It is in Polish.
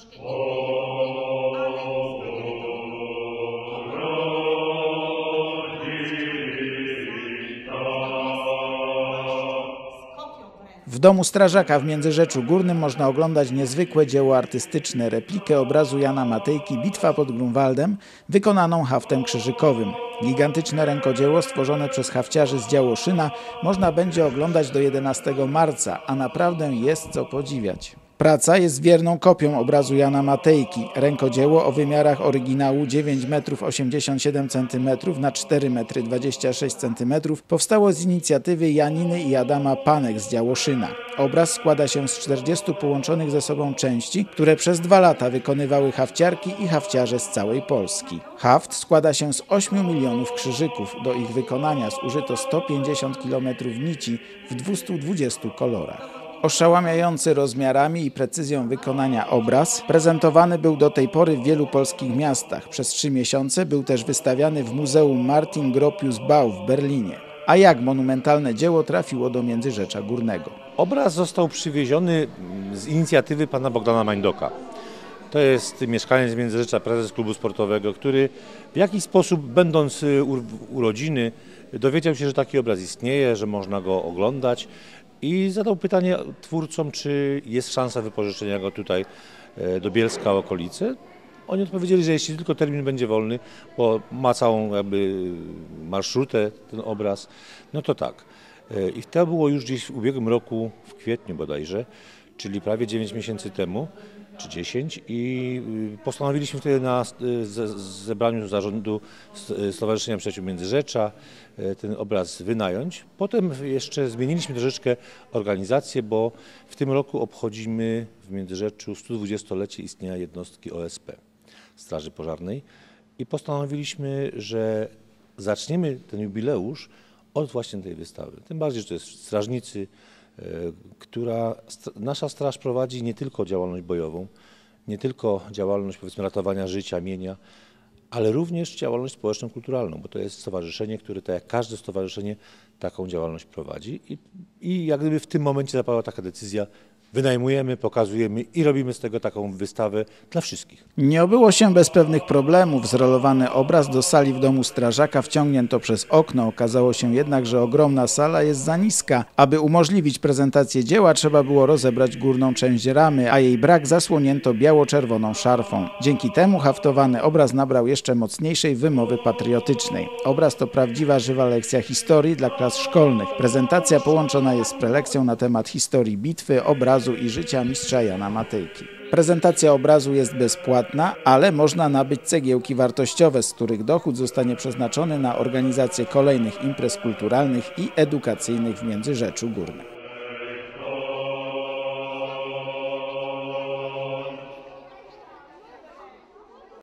troszkę. W domu strażaka w Międzyrzeczu Górnym można oglądać niezwykłe dzieło artystyczne, replikę obrazu Jana Matejki Bitwa pod Grunwaldem, wykonaną haftem krzyżykowym. Gigantyczne rękodzieło stworzone przez hafciarzy z Działoszyna można będzie oglądać do 11 marca, a naprawdę jest co podziwiać. Praca jest wierną kopią obrazu Jana Matejki. Rękodzieło o wymiarach oryginału 9 metrów 87 cm na 4 metry 26 cm powstało z inicjatywy Janiny i Adama Panek z Działoszyna. Obraz składa się z 40 połączonych ze sobą części, które przez dwa lata wykonywały hafciarki i hafciarze z całej Polski. Haft składa się z 8 milionów krzyżyków. Do ich wykonania zużyto 150 km nici w 220 kolorach. Oszałamiający rozmiarami i precyzją wykonania obraz prezentowany był do tej pory w wielu polskich miastach. Przez trzy miesiące był też wystawiany w Muzeum Martin Gropius Bau w Berlinie. A jak monumentalne dzieło trafiło do Międzyrzecza Górnego? Obraz został przywieziony z inicjatywy pana Bogdana Mańdoka. To jest mieszkaniec Międzyrzecza, prezes klubu sportowego, który w jakiś sposób, będąc y, u, u rodziny, dowiedział się, że taki obraz istnieje, że można go oglądać i zadał pytanie twórcom, czy jest szansa wypożyczenia go tutaj e, do Bielska okolicy. Oni odpowiedzieli, że jeśli tylko termin będzie wolny, bo ma całą jakby marszrutę ten obraz, no to tak. E, I to było już gdzieś w ubiegłym roku, w kwietniu bodajże, czyli prawie 9 miesięcy temu, czy 10 i y, postanowiliśmy wtedy na y, ze- zebraniu zarządu y, Stowarzyszenia Przyjaciół Międzyrzecza ten obraz wynająć. Potem jeszcze zmieniliśmy troszeczkę organizację, bo w tym roku obchodzimy w Międzyrzeczu 120-lecie istnienia jednostki OSP, Straży Pożarnej i postanowiliśmy, że zaczniemy ten jubileusz od właśnie tej wystawy. Tym bardziej, że to jest strażnicy, która st- nasza straż prowadzi nie tylko działalność bojową, nie tylko działalność powiedzmy ratowania życia, mienia, ale również działalność społeczną, kulturalną, bo to jest stowarzyszenie, które tak jak każde stowarzyszenie taką działalność prowadzi. I, i jak gdyby w tym momencie zapadła taka decyzja, wynajmujemy, pokazujemy i robimy z tego taką wystawę dla wszystkich. Nie obyło się bez pewnych problemów. Zrolowany obraz do sali w domu strażaka wciągnięto przez okno. Okazało się jednak, że ogromna sala jest za niska. Aby umożliwić prezentację dzieła, trzeba było rozebrać górną część ramy, a jej brak zasłonięto biało-czerwoną szarfą. Dzięki temu haftowany obraz nabrał jeszcze mocniejszej wymowy patriotycznej. Obraz to prawdziwa żywa lekcja historii dla klas szkolnych. Prezentacja połączona jest z prelekcją na temat historii bitwy, obrazu i życia mistrza Jana Matejki. Prezentacja obrazu jest bezpłatna, ale można nabyć cegiełki wartościowe, z których dochód zostanie przeznaczony na organizację kolejnych imprez kulturalnych i edukacyjnych w Międzyrzeczu Górnym.